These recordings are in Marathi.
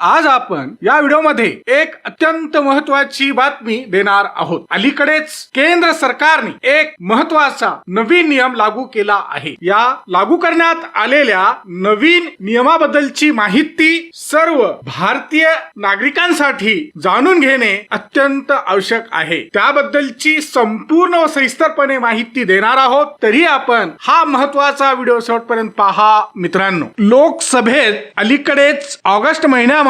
आज आपण या व्हिडिओमध्ये एक अत्यंत महत्वाची बातमी देणार आहोत. अलीकडेच केंद्र सरकारने एक महत्त्वाचा नवीन नियम लागू केला आहे. या लागू करण्यात आलेल्या नवीन नियमाबद्दलची माहिती सर्व भारतीय नागरिकांसाठी जाणून घेणे अत्यंत आवश्यक आहे. त्याबद्दलची संपूर्ण व सविस्तरपणे माहिती देणार आहोत. तरी आपण हा महत्त्वाचा व्हिडिओ शेवटपर्यंत पहा मित्रांनो. लोकसभेत अलीकडेच ऑगस्ट महिन्यामध्ये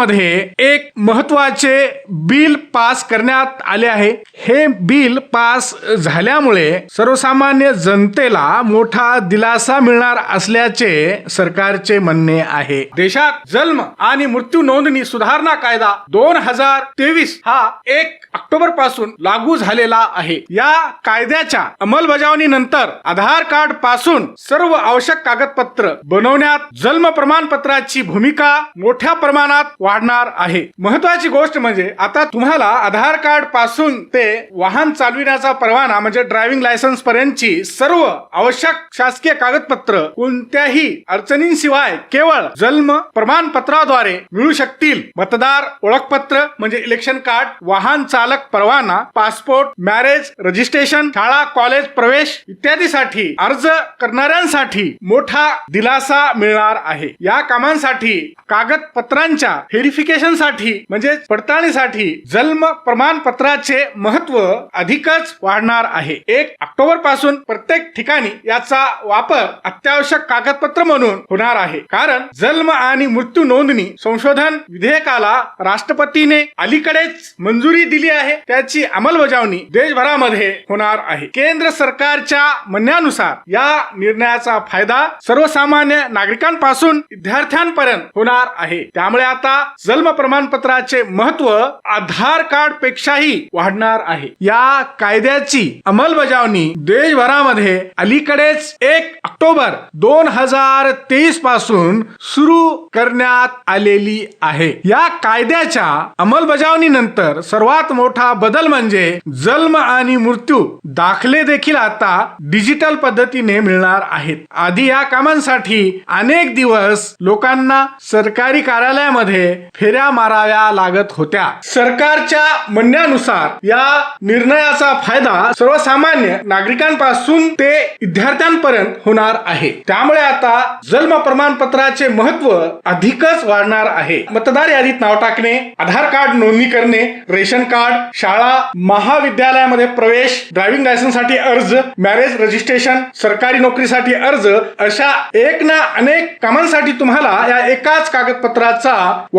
एक महत्त्वाचे बिल पास करण्यात आले आहे. हे बिल पास झाल्यामुळे सर्वसामान्य जनतेला मोठा दिलासा मिळणार असल्याचे सरकारचे म्हणणे आहे. देशात जन्म आणि मृत्यू नोंदणी सुधारणा कायदा दोन हजार तेवीस हा एक ऑक्टोबरपासून लागू झालेला आहे. या कायद्याच्या अंमलबजावणी नंतर आधार कार्डपासून सर्व आवश्यक कागदपत्र बनवण्यात जन्म प्रमाणपत्राची भूमिका मोठ्या प्रमाणात वाढणार आहे. महत्वाची गोष्ट म्हणजे आता तुम्हाला आधार कार्डपासून ते वाहन चालविण्याचा परवाना म्हणजे ड्रायव्हिंग लायसन्स पर्यंतची सर्व आवश्यक शासकीय कागदपत्र कोणत्याही अडचणींशिवाय केवळ जन्म प्रमाणपत्राद्वारे मिळू शकतील. मतदार ओळखपत्र म्हणजे इलेक्शन कार्ड वाहन चालक परवाना पासपोर्ट मॅरेज रजिस्ट्रेशन शाळा कॉलेज प्रवेश इत्यादीसाठी अर्ज करणाऱ्यांसाठी मोठा दिलासा मिळणार आहे. या कामांसाठी कागदपत्रांच्या व्हेरिफिकेशनसाठी म्हणजे पडताळणीसाठी जन्म प्रमाणपत्राचे महत्त्व अधिकच वाढणार आहे. एक ऑक्टोबरपासून प्रत्येक ठिकाणी याचा वापर अत्यावश्यक कागदपत्र म्हणून होणार आहे. कारण जन्म आणि मृत्यू नोंदणी संशोधन विधेयकाला राष्ट्रपतीने अलीकडेच मंजुरी दिली आहे. त्याची अंमलबजावणी देशभरामध्ये होणार आहे. केंद्र सरकारच्या म्हणण्यानुसार या निर्णयाचा फायदा सर्वसामान्य नागरिकांपासून विद्यार्थ्यांपर्यंत होणार आहे. त्यामुळे आता जन्म प्रमाणपत्राचे महत्त्व आधार कार्ड पेक्षाही वाढणार आहे. या कायद्याची अंमलबजावणी देशभरामध्ये अलीकडेच एक ऑक्टोबर दोन हजार तेवीसपासून सुरू करण्यात आलेली आहे. या कायद्याच्या अंमलबजावणी नंतर सर्वात मोठा बदल म्हणजे जन्म आणि मृत्यू दाखले देखील आता डिजिटल पद्धतीने मिळणार आहेत. आधी या कामांसाठी अनेक दिवस लोकांना सरकारी कार्यालयामध्ये फेऱ्या माराव्या लागत होत्या. सरकारच्या म्हणण्यानुसार या निर्णयाचा फायदा सर्वसामान्य नागरिकांपासून ते विद्यार्थ्यांपर्यंत होणार आहे. त्यामुळे आता जन्म प्रमाणपत्राचे महत्त्व अधिकच वाढणार आहे. मतदार यादीत नाव टाकणे आधार कार्ड नोंदणी करणे रेशन कार्ड शाळा महाविद्यालयामध्ये प्रवेश ड्रायव्हिंग लायसन्ससाठी अर्ज मॅरेज रजिस्ट्रेशन सरकारी नोकरीसाठी अर्ज अशा एक ना अनेक कामांसाठी तुम्हाला या एकाच कागदपत्राचा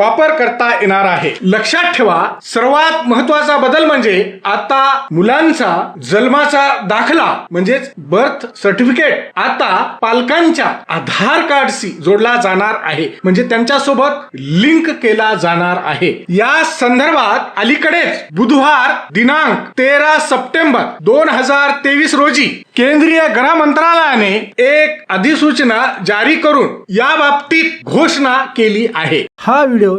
वापर करता येणार आहे. लक्षात ठेवा सर्वात महत्त्वाचा बदल म्हणजे आता मुलांचा जन्माचा दाखला म्हणजेच बर्थ सर्टिफिकेट आता पालकांच्या आधार कार्डशी जोडला जाणार आहे. म्हणजे त्यांच्यासोबत लिंक केला जाणार आहे. या संदर्भात अलीकडेच बुधवार दिनांक तेरा सप्टेंबर दोन हजार तेवीस रोजी केंद्रीय गृह मंत्रालयाने एक अधिसूचना जारी करून या बाबतीत घोषणा केली आहे. हा व्हिडिओ